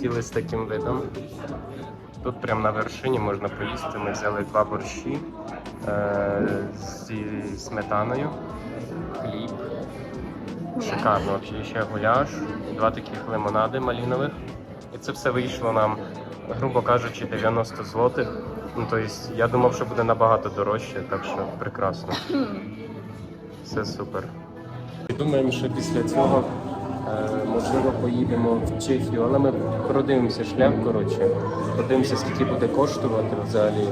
сіли з таким видом. Тут прямо на вершині можна поїсти. Ми взяли два борщі е, зі сметаною, хліб. Шикарно, взагалі ще гуляш, два таких лимонади малінових. І це все вийшло нам, грубо кажучи, 90 злотих. Ну, тобто, я думав, що буде набагато дорожче, так що прекрасно. Все супер. Думаємо, що після цього е, можливо поїдемо в Чехію, але ми продивимося шлях, коротше. Подивимося, скільки буде коштувати взагалі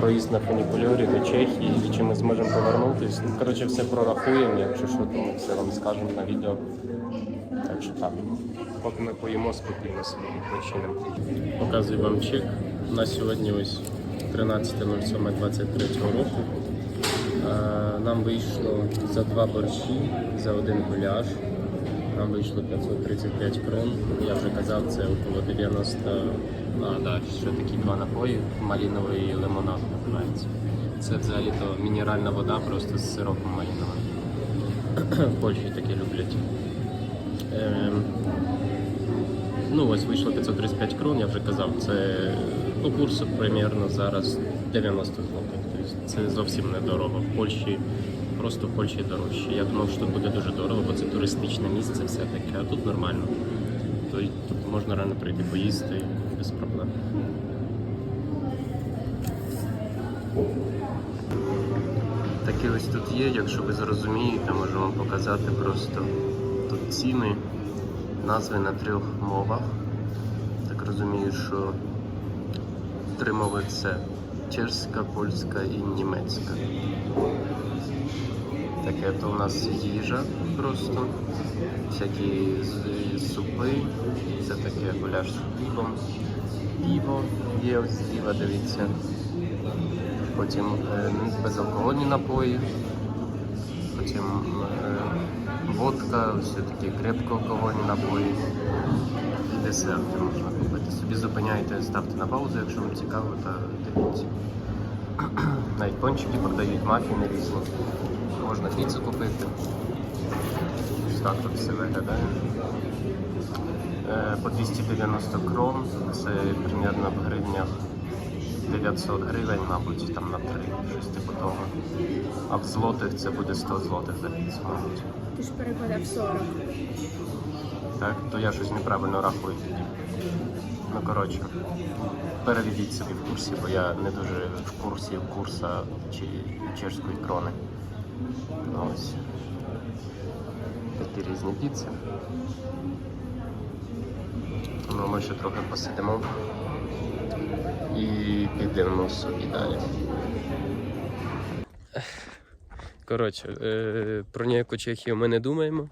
проїзд на фунікульорі до Чехії і чи ми зможемо повернутися. Ну, коротше, все прорахуємо, якщо що, то ми все вам скажемо на відео. Так що так. Поки ми поїмо, спокійно собі відпочинемо. Показую вам чек. На сьогодні ось 13.07.23 року. Нам вийшло за два борщі, за один гуляш. Нам вийшло 535 крон. Я вже казав, це около 90. А, да, ще такі два напої, маліновий і лимонад називається. Це взагалі то мінеральна вода просто з сиропом маліновим. В Польщі таке люблять. Ем, Ну, ось вийшло 535 крон, я вже казав, це по курсу примерно зараз 90 злотих. Тобто це зовсім недорого. В Польщі, просто в Польщі дорожче. Я думав, що тут буде дуже дорого, бо це туристичне місце все-таки, а тут нормально. Тут можна рано прийти поїсти без проблем. Такі ось тут є, якщо ви зрозумієте, можу вам показати просто тут ціни, назви на трьох мовах. Так розумію, що три мови це чешська, польська і німецька. Таке то у нас їжа просто, всякі супи, це таке гуляш з хлібом, піво є ось зліва, дивіться. Потім е, безалкогольні напої, потім е, водка, все такі крепкоалкогольні напої і десерти можна купити. Собі зупиняйте, ставте на паузу, якщо вам цікаво, та дивіться. Навіть пончики продають, мафіни різні. Можна піцу купити. Ось так тут все виглядає. Е, По 290 крон, це примерно в гривнях 900 гривень, мабуть, там на 3, щось типу того. А в злотих це буде 100 злотих за піцу, мабуть. Ти ж перекладав 40. Так, то я щось неправильно рахую тоді. Ну коротше, переведіть собі в курсі, бо я не дуже в курсі курса чи чешської крони. Ну, Ось. Такі різні піци. Ну, ми ще трохи посидимо і підемо собі далі. Коротше, е, про ніяку Чехію ми не думаємо.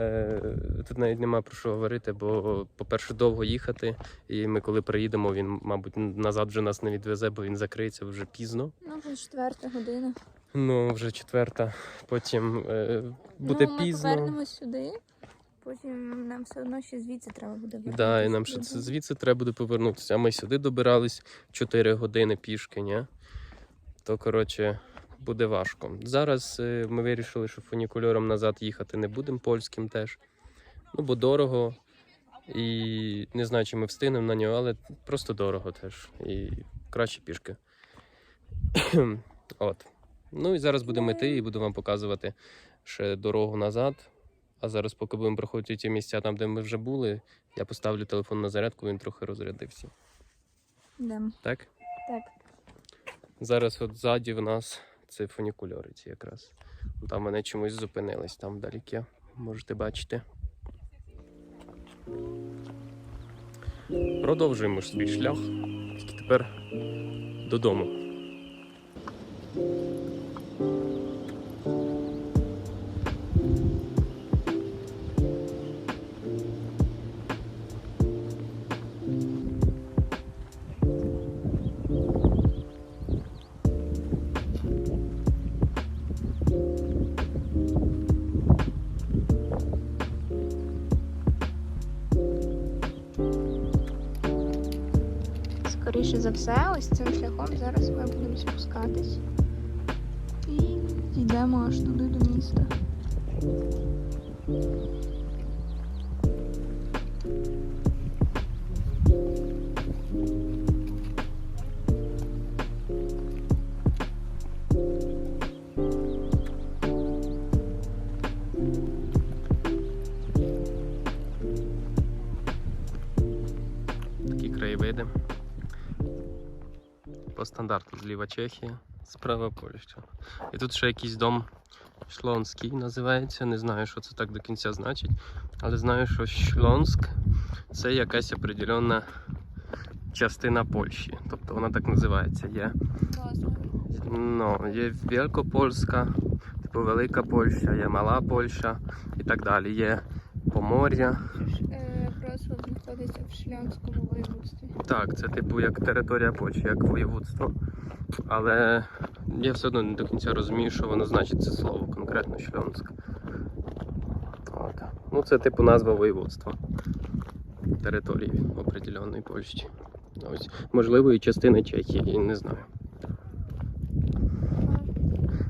Е, Тут навіть нема про що говорити, бо, по-перше, довго їхати. І ми, коли приїдемо, він, мабуть, назад вже нас не відвезе, бо він закриється вже пізно. Ну, вже четверта година. Ну, вже четверта. Потім е, буде ну, ми пізно. повернемось сюди. Потім нам все одно ще звідси треба буде вернутися. Да, і нам ще звідси треба буде повернутися. А ми сюди добирались 4 години пішки, ні? То, коротше, буде важко. Зараз е, ми вирішили, що фунікульором назад їхати не будемо, польським теж. Ну, бо дорого. І не знаю, чи ми встигнемо на нього, але просто дорого теж. І краще пішки. От. Ну і зараз будемо йти і буду вам показувати ще дорогу назад. А зараз, поки будемо проходити ті місця там, де ми вже були, я поставлю телефон на зарядку, він трохи розрядився. Йдемо. Так? Так. Зараз от ззаді в нас це фунікульори ці якраз. Там вони чомусь зупинились, там вдалеке. Можете бачити. Продовжуємо свій шлях. Тільки тепер додому. Скоріше за все, ось цим шляхом зараз ми будемо спускатись. І йдемо аж туди зліва Чехія, справа Польща. І тут ще якийсь дом Шлонський називається. Не знаю, що це так до кінця значить, але знаю, що Шлонськ це якась определенна частина Польщі. Тобто вона так називається. Є, ну, є Великопольська, типу Велика Польща, є Мала Польща і так далі. Є Помор'я. Вроцлав знаходиться в Шлянському воєводстві. Так, це типу як територія Польщі, як воєводство. Але я все одно не до кінця розумію, що воно значить це слово, конкретно Шльонськ. От. Ну, це типу назва воєводства території определеної Польщі. Ось. Можливо, і частини Чехії, не знаю.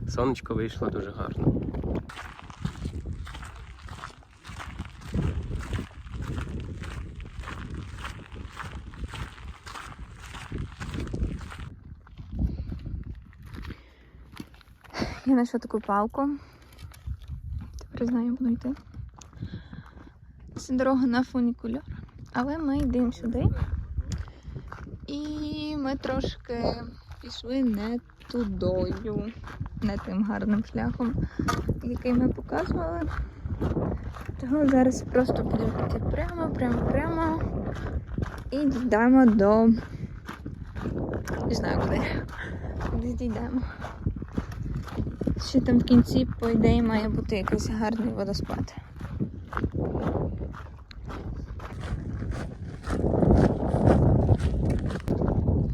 Сонечко вийшло дуже гарно. Я знайшла таку палку. Тепер знаю, буду йти. Це дорога на фунікульор. Але ми йдемо сюди. І ми трошки пішли не тудою, не тим гарним шляхом, який ми показували. Того зараз просто будемо йти прямо, прямо, прямо. І дійдемо до. Не знаю куди. Куди дійдемо. Ще там в кінці, по ідеї, має бути якийсь гарний водоспад.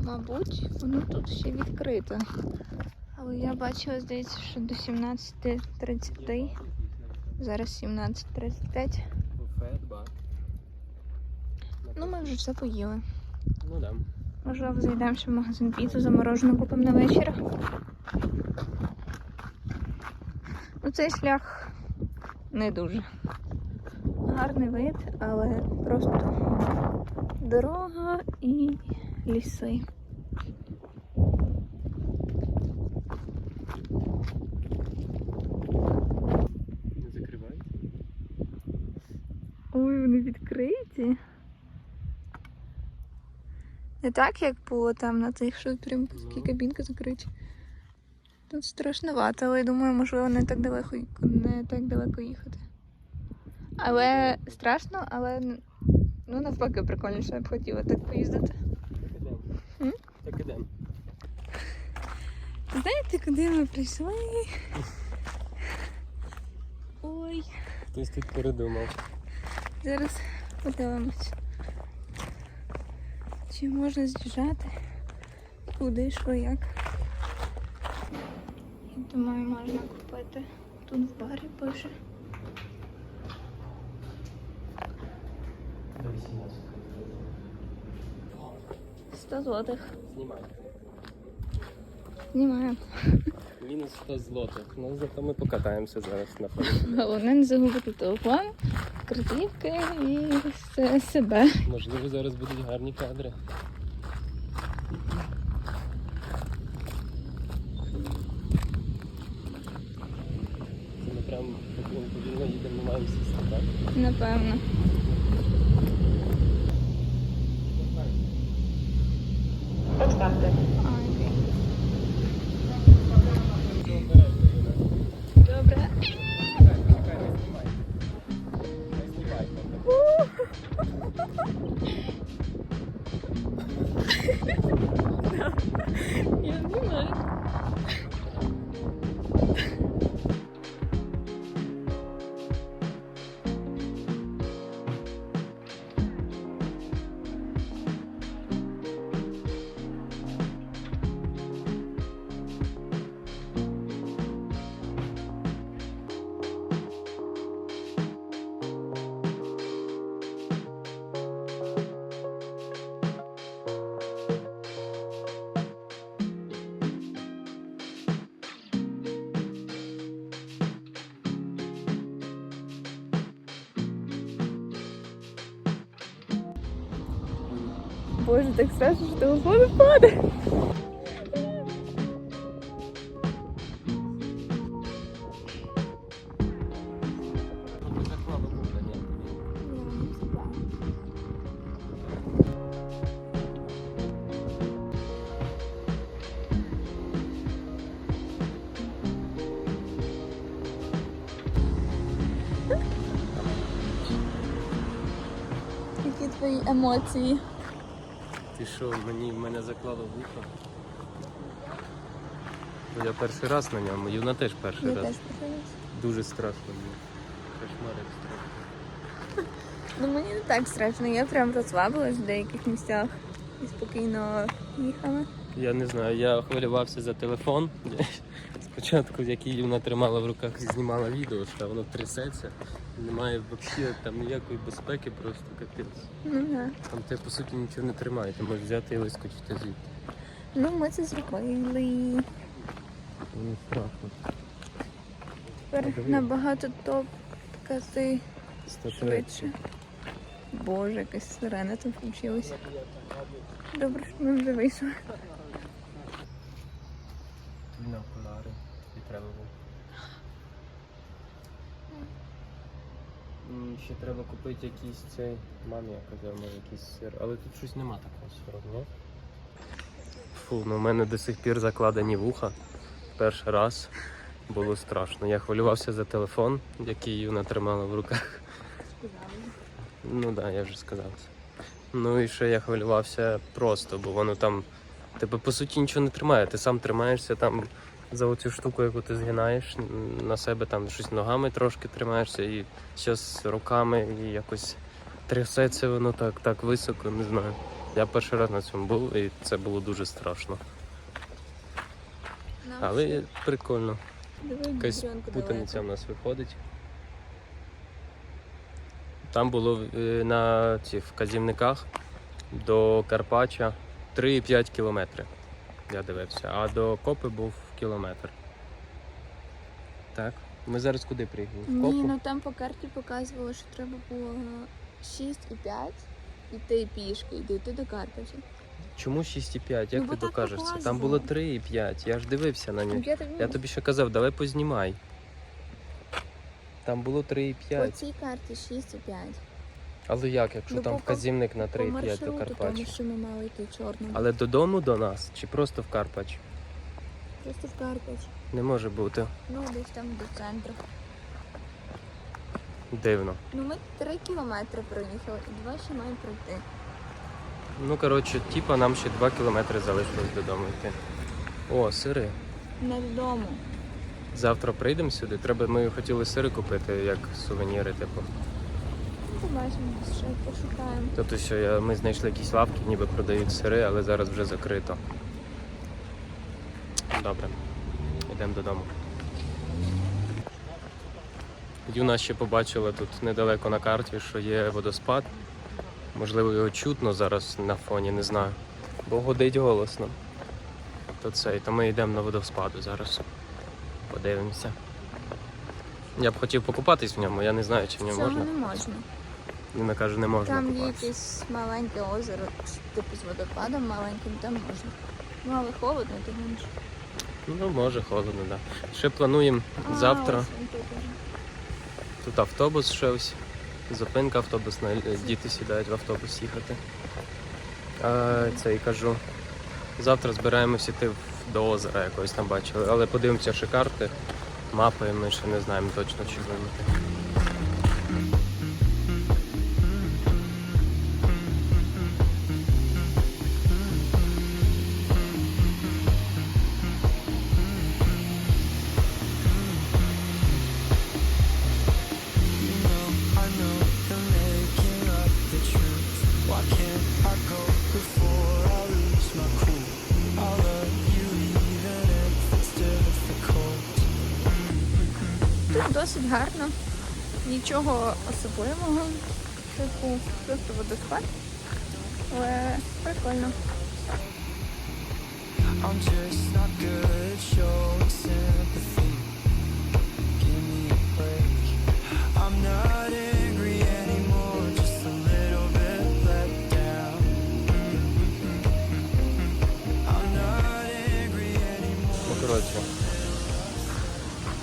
Мабуть, воно тут ще відкрите. Але я бачила, здається, що до 17.30. Зараз 17.35. Ну, ми вже все поїли. Ну да. Можливо, зайдемо ще в магазин піцу, заморожену купимо на вечір. Ну, цей шлях не дуже. Гарний вид, але просто дорога і ліси. Ой, вони відкриті. Не так, як було там на тих, що прям такі кабінки закриті. Тут страшновато, але я думаю, можливо, не так далеко, не так далеко їхати. Але страшно, але ну навпаки прикольніше, я б хотіла так поїздити. Так ідемо. Так ідемо. Знаєте, куди ми прийшли? Ой, Хтось тут передумав. зараз подивимось. Чи можна з'їжджати? Куди, що, як? Думаю, можна купити. Тут в барі пише. До 18. 100 злотих. Знімай. Знімаю. Мінус 100 злотих. Ну зато ми покатаємося зараз на фоні. Головне не загубити телефон, крутівки і все себе. Можливо, зараз будуть гарні кадри. Це ми прям повільно повільно їдемо, ми маємо сісти, так? Напевно. боже, так страшно, что телефон упадет. Які твої емоції? Ти що, мені мене заклало вухо? Я перший раз на ньому, Юна теж перший Я раз. теж подивилась. Дуже страшно мені. Кошмар як страшно. Ну мені не так страшно, я прям розслабилась в деяких місцях і спокійно їхала. Я не знаю, я хвилювався за телефон. Спочатку, який Юна тримала в руках, і знімала відео, що воно трясеться. Немає взагалі там ніякої безпеки, просто капець. Ну да. Там тебе по суті нічого не тримає, ти можеш взяти і вискочити звідти. Ну ми це зробили. Мені страшно. Тепер А, набагато топкати Статуетки. швидше. Боже, якась сирена тут включилася. Добре, що ми вже вийшли. І треба було. М, Ще треба купити якийсь цей. Мамі я казав, може якийсь сир. Але тут щось нема такого сиру, ні? Фу, ну в мене до сих пір закладені вуха. Перший раз було страшно. Я хвилювався за телефон, який Юна тримала в руках. Ну так, да, я вже сказав це. Ну і ще я хвилювався просто, бо воно там тебе по суті нічого не тримає. Ти сам тримаєшся там за оцю штуку, яку ти згинаєш на себе там щось ногами трошки тримаєшся, і щось руками і якось трясеться воно так, так високо, не знаю. Я перший раз на цьому був і це було дуже страшно. Але прикольно. Якась путаниця в нас виходить. Там було е, на цих вказівниках до Карпача 3,5 кілометри. Я дивився, а до Копи був кілометр. Так. Ми зараз куди приїхали? В Ні, Копу? ну там по карті показувало, що треба було 6 і 5 іти пішки, і дійти до Карпача. Чому 6,5? Як Ну, ти бо так докажеш це? Там було 3,5. Я ж дивився на нього. Я, Я тобі ще казав, давай познімай. Там було по 3,5. цій карті 6 і 5. Але як, якщо Ну, там по- вказівник на По 3,5 до маршруту, Карпача? тому що ми мали йти чорним. Але додому до нас чи просто в Карпач? Просто в Карпач. Не може бути. Ну, десь там до центру. Дивно. Ну, ми 3 кілометри проїхали і два ще маємо пройти. Ну, коротше, типа нам ще 2 кілометри залишилось додому йти. О, сири. Не додому. Завтра прийдемо сюди. Треба, ми хотіли сири купити як сувеніри, типу. Ну, Побачимо, ще пошукаємо. Тобто, що я, ми знайшли якісь лавки, ніби продають сири, але зараз вже закрито. Добре. Йдемо додому. Юна ще побачила тут недалеко на карті, що є водоспад. Можливо, його чутно зараз на фоні, не знаю. Бо годить голосно. То це, то ми йдемо на водоспаду зараз. Подивимося. Я б хотів покупатись в ньому, я не знаю, чи в ньому Цього можна. не можна. Юна каже, не можна Там є купатися. якесь маленьке озеро, типу з водопадом маленьким, там можна. Ну, але холодно, ти гониш. Ну, може, холодно, так. Да. Ще плануємо завтра. Тут автобус ще ось. Зупинка автобусна, е, діти сідають в автобус їхати. А, це і кажу. Завтра збираємося йти до озера якогось там бачили, але подивимося ще карти, мапи, ми ще не знаємо точно чи вимити. Досить гарно. Нічого особливого. Типу, просто водоспад. Але прикольно. I'm just not good at showing sympathy. Give me a break. I'm not angry anymore, just a little bit let down. I'm not angry anymore.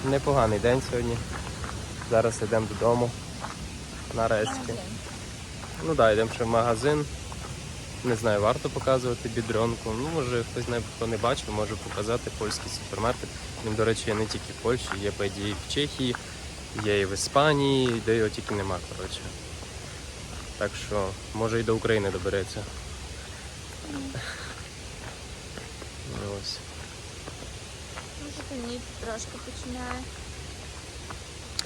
Непоганий день сьогодні. Зараз йдемо додому. Нарешті. Ну так, йдемо ще в магазин. Не знаю, варто показувати бідронку. Ну, може, хтось не, хто не бачив, може показати польський супермаркет. Він, до речі, є не тільки в Польщі, є по ідеї в Чехії, є і в Іспанії, де його тільки нема, коротше. Так що, може і до України добереться. Ось. Темніть трошки починає.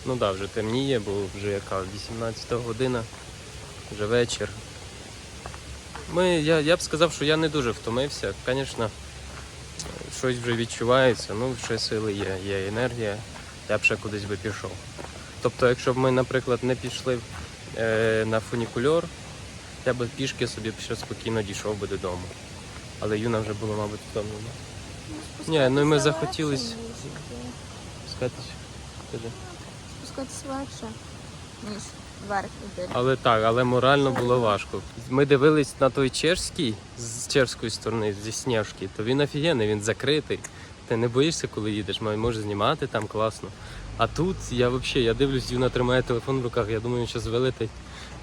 Ну так, да, вже темніє, бо вже яка 18 година, вже вечір. Ми, я, я б сказав, що я не дуже втомився. Звісно, щось вже відчувається, ну ще сили є, є енергія, я б ще кудись би пішов. Тобто, якщо б ми, наприклад, не пішли е, на фунікульор, я би пішки собі ще спокійно дійшов би додому. Але Юна вже була, мабуть, втомлена. Ні, ну і ми легше. Спускатись. Кажи. Спускатися легше, ніж вверх іти. Але так, але морально було важко. Ми дивились на той чешський з чешської сторони, зі Снєжки, то він офігенний, він закритий. Ти не боїшся, коли їдеш, можеш знімати там класно. А тут я взагалі, я дивлюсь, Юна тримає телефон в руках, я думаю, що вилетить.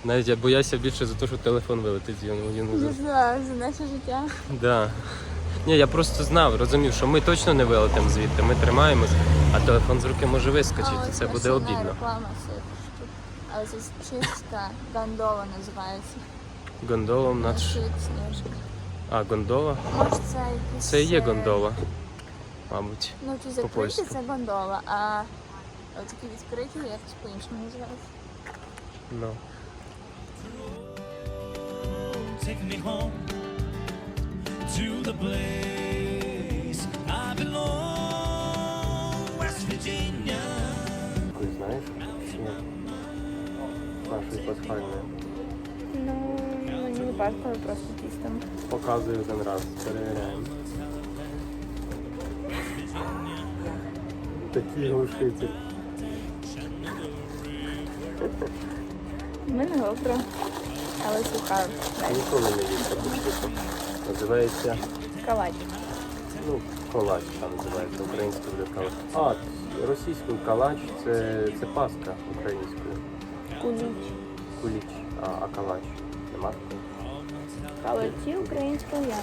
Навіть я боявся більше за те, що телефон вилетить з Юною. Юну за- За, за наше життя. Да. Ні, я просто знав, розумів, що ми точно не вилетимо звідти, ми тримаємось, а телефон з руки може вискочити, це буде обідно. реклама все тут. Але це чистка гандола називається. Гондола над. Сніжки. А, гондола? Може це якийсь... Це і є е, гондола, мабуть. Ну, ті закриті це гондола, а такі відкриті якось по-іншому називається. Ну. Take me home to the place I belong, West Virginia. Ти знаєш? Ні. Нашої пасхальної. Ну, мені не бачили просто тістом. Показую один раз, перевіряємо. Такі глушитель. Ми не добре, але суха. Ніколи не штуку. Називається, Калач. ну, колач там називається українською буде калач. А, російською калач це, це паска українською. Куліч. Куліч, а, а калач. Нема такого? Калачі українською я.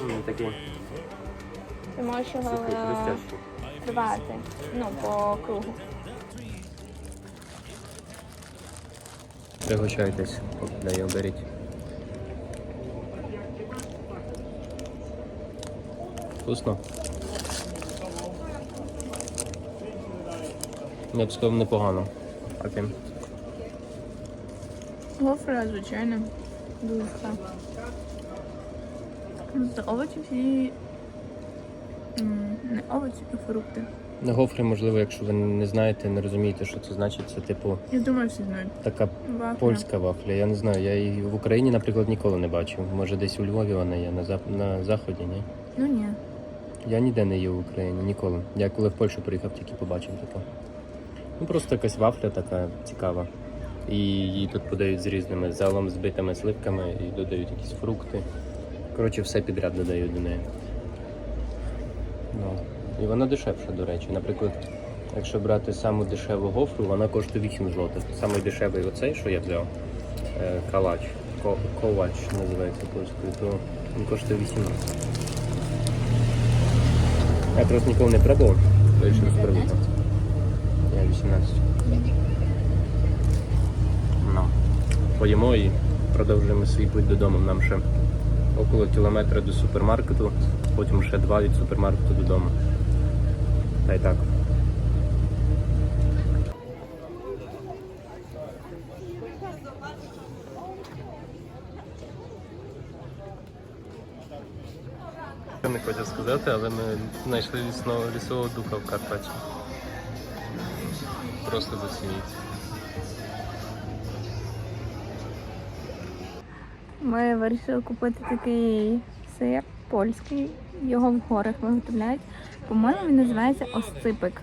М, Такий Ти можеш його сухий, хрустящий. тривати. Ну, по кругу. Пригощайтесь, для його беріть. Вкусно? Я б сказав непогано. А ти? Гофра, звичайно. Дуже так. Це овочі всі. м, Не овочі, а фрукти. На гофрі, можливо, якщо ви не знаєте, не розумієте, що це значить, це типу Я думаю, всі знають. така Вафля. польська вафля. Я не знаю, я її в Україні, наприклад, ніколи не бачив. Може десь у Львові вона є, на, зап- на заході, ні? Ну ні. Я ніде не їв в Україні, ніколи. Я коли в Польщу приїхав, тільки побачив таке. Ну просто якась вафля така цікава. І її тут подають з різними залом, збитими сливками і додають якісь фрукти. Коротше, все підряд додають до неї. Ну. І вона дешевша, до речі. Наприклад, якщо брати саму дешеву гофру, вона коштує 8 злотих. Самий дешевий оцей, що я взяв, е, калач, ковач називається польською, то він коштує 18. Я просто ніколи не пробував, вирішив спробувати. Я 18. Ну. Поїмо і продовжуємо свій путь додому. Нам ще около кілометра до супермаркету, потім ще два від супермаркету додому. Та й так. Не хочу сказати, але ми знайшли лісного лісового духа в Карпаті. Просто зацініть. Ми вирішили купити такий сир польський. Його в горах виготовляють. По-моєму, він називається осципик.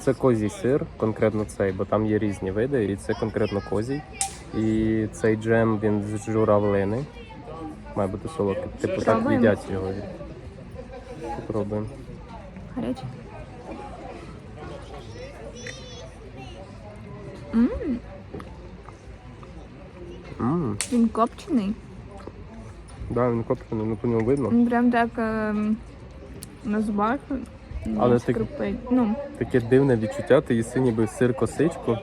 Це козій сир, конкретно цей, бо там є різні види, і це конкретно козій. І цей джем він з журавлини. Має бути солодкий. Типу так Пробуємо? їдять його. Попробуємо. Гарячий. Мм, Ммм, він копчений. да, він копчений, ну по ньому видно. Він прям так ем, на зубах Але ти- скрипить. Ну, Таке дивне відчуття, ти їси ніби сир косичку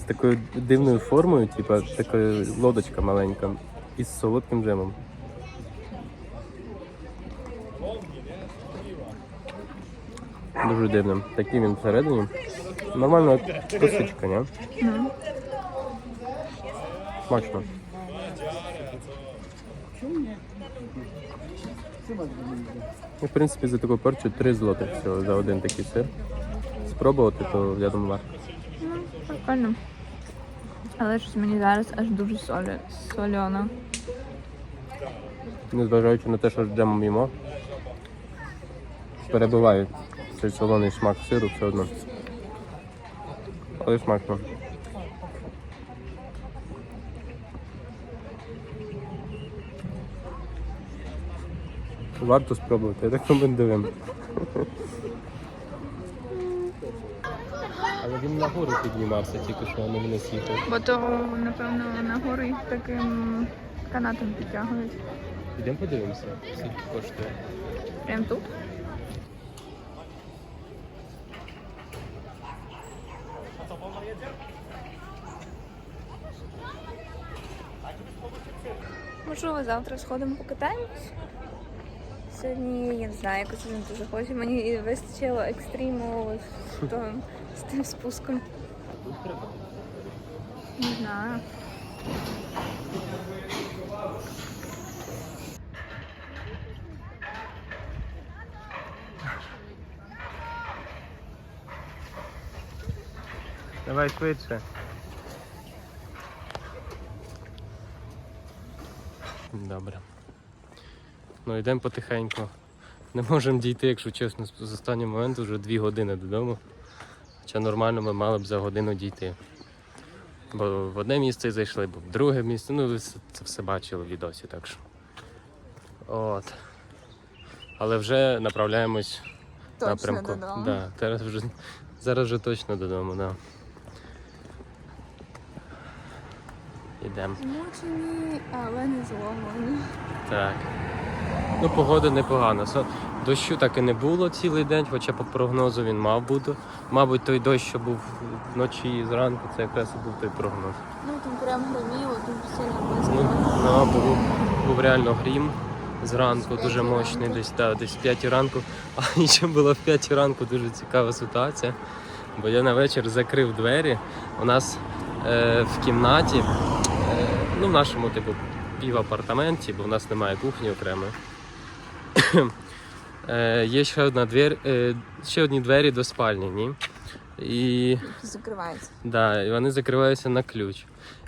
з такою дивною формою, типу така лодочка маленька, із солодким джемом. Дуже дивним. Такий він всередині. Нормально косичка, ні? ну. Смачно. І, в принципі, за таку порцію 3 злотих всього за один такий сир. Спробувати, то я думаю, варто. Ну, прикольно. Але щось мені зараз аж дуже солі, сольоно. Незважаючи на те, що з джемом їмо, перебиває цей солоний смак сиру все одно. Але смачно. Варто спробувати, я рекомендую. Але він нагору піднімався тільки що, а не вниз їхав. Бо то, напевно, нагору їх таким канатом підтягують. Ідемо подивимося, скільки коштує. Прям тут. Можливо, завтра сходимо покатаємось. Сьогодні я не знаю, якось не дуже хочу. Мені вистачило екстриму з, того- з тим спуском. Не знаю. Давай швидше. Добре. Ну йдемо потихеньку. Не можемо дійти, якщо чесно, з останнього моменту вже дві години додому. Хоча нормально ми мали б за годину дійти. Бо в одне місце зайшли, бо в друге місце. Ну, ви це все бачили в відосі, так що. От. Але вже направляємось Точно напрямку. додому. Да, зараз вже, зараз вже точно додому, да. Змучені, але не зломані. Так. Ну, погода непогана. Дощу так і не було цілий день, хоча по прогнозу він мав бути. Мабуть, той дощ, що був вночі і зранку, це якраз і був той прогноз. Ну там прям гриміло, дуже сильно Ну, близько. ну, був, був реально грім зранку, дуже мощний, десь, та, десь в 5 ранку. А ще була в 5 ранку дуже цікава ситуація. Бо я на вечір закрив двері. У нас е, в кімнаті, е, ну в нашому типу півапартаменті, бо в нас немає кухні окремої. е, є ще одна двір, е, ще одні двері до спальні, ні? І Закривається. Да, і вони закриваються на ключ.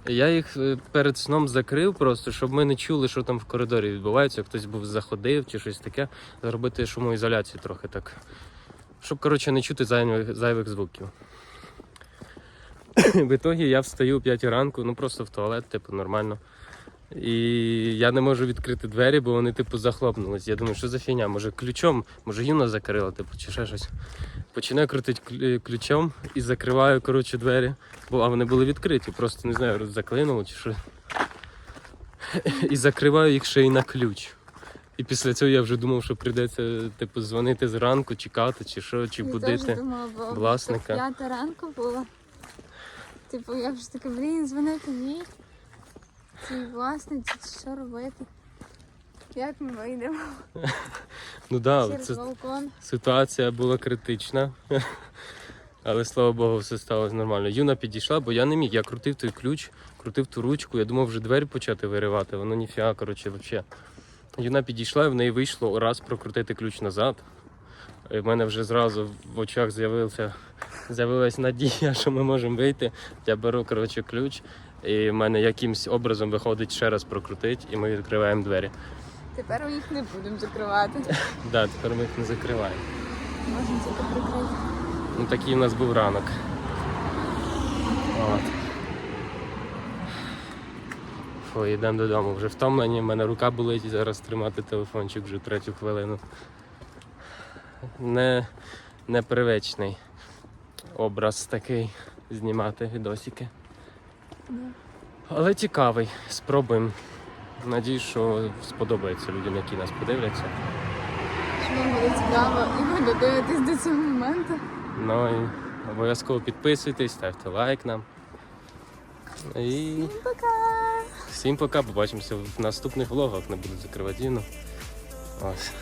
Я їх е, перед сном закрив просто, щоб ми не чули, що там в коридорі відбувається. Хтось був заходив чи щось таке. Зробити шумоізоляцію трохи так. Щоб, коротше, не чути зайвих, зайвих звуків. В ітогі я встаю о 5 ранку, ну просто в туалет, типу, нормально. І я не можу відкрити двері, бо вони, типу, захлопнулись. Я думаю, що за фігня? Може ключом, може юна закрила, типу, чи ще щось. Починаю крутити ключом і закриваю, коротше, двері. Бо а вони були відкриті, просто не знаю, заклинуло чи що. І закриваю їх ще й на ключ. І після цього я вже думав, що прийдеться типу, дзвонити зранку, чекати, чи що, чи Я теж будити. думала, бо власника. П'ята ранку було. Типу, я вже така, блін, дзвонити їй. Цій власниці, що робити? Як ми вийдемо Ну да, через це балкон? ситуація була критична. Але слава Богу, все сталося нормально. Юна підійшла, бо я не міг. Я крутив той ключ, крутив ту ручку, я думав вже двері почати виривати, воно ніфіга, коротше, взагалі. Юна підійшла, і в неї вийшло раз прокрутити ключ назад. І в мене вже зразу в очах з'явився, з'явилась надія, що ми можемо вийти. Я беру коротше, ключ, і в мене якимсь образом виходить ще раз прокрутити, і ми відкриваємо двері. Тепер ми їх не будемо закривати. Да, тепер ми їх не закриваємо. Можна тільки прикрити. Ну такий у нас був ранок. От. Фу, йдемо додому. Вже втомлені, в мене рука болить і зараз тримати телефончик вже третю хвилину. Не, непривичний образ такий знімати відосики. Але цікавий. Спробуємо. Надіюсь, що сподобається людям, які нас подивляться. вам буде цікаво і ви додивитесь до цього моменту. Ну і обов'язково підписуйтесь, ставте лайк нам. І Пока! всім пока, побачимося в наступних влогах, не буду закривати. Ось.